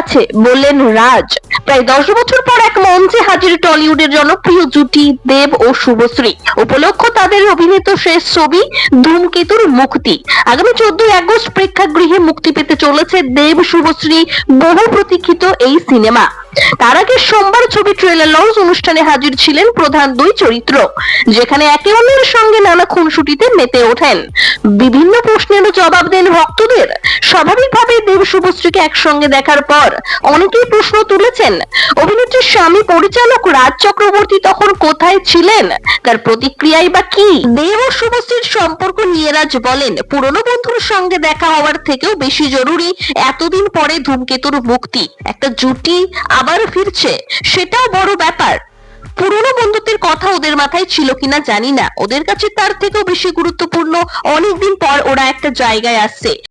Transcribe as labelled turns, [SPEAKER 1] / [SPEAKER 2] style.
[SPEAKER 1] আছে, বললেন রাজ। প্রায় দশ বছর পর এক মঞ্চে হাজির টলিউডের জনপ্রিয় জুটি দেব ও শুভশ্রী। উপলক্ষ তাদের অভিনীত শেষ ছবি ধূমকেতুর মুক্তি। আগামী চোদ্দই আগস্ট প্রেক্ষাগৃহে মুক্তি পেতে চলেছে দেব, শুভশ্রী বহু প্রতীক্ষিত এই সিনেমা। তার আগে সোমবার ছবি ট্রেলার লঞ্চ অনুষ্ঠানে হাজির ছিলেন প্রধান দুই চরিত্র, যেখানে একে অন্যের সঙ্গে নানা খুনসুটিতে মেতে ওঠেন। বিভিন্ন প্রশ্নেরও জবাব দেন ভক্তদের। স্বাভাবিকভাবে দেব শুভশ্রীকে একসঙ্গে দেখার পর অনেকেই প্রশ্ন তুলেছেন, অভিনেত্রীর স্বামী পরিচালক রাজ চক্রবর্তী তখন কোথায় ছিলেন? তার প্রতিক্রিয়াই বা কি? দেব ও শুভশ্রীর সম্পর্ক নিয়ে রাজ বলেন, পুরনো বন্ধুর সঙ্গে দেখা হওয়ার থেকেও বেশি জরুরি এতদিন পরে ধূমকেতুর মুক্তি। একটা জুটি আবার ফিরছে, সেটাও বড় ব্যাপার। পুরনো বন্ধুত্বের কথা ওদের মাথায় ছিল কিনা জানি না। ওদের কাছে তার থেকেও বেশি গুরুত্বপূর্ণ অনেকদিন পর ওরা একটা জায়গায় আসছে।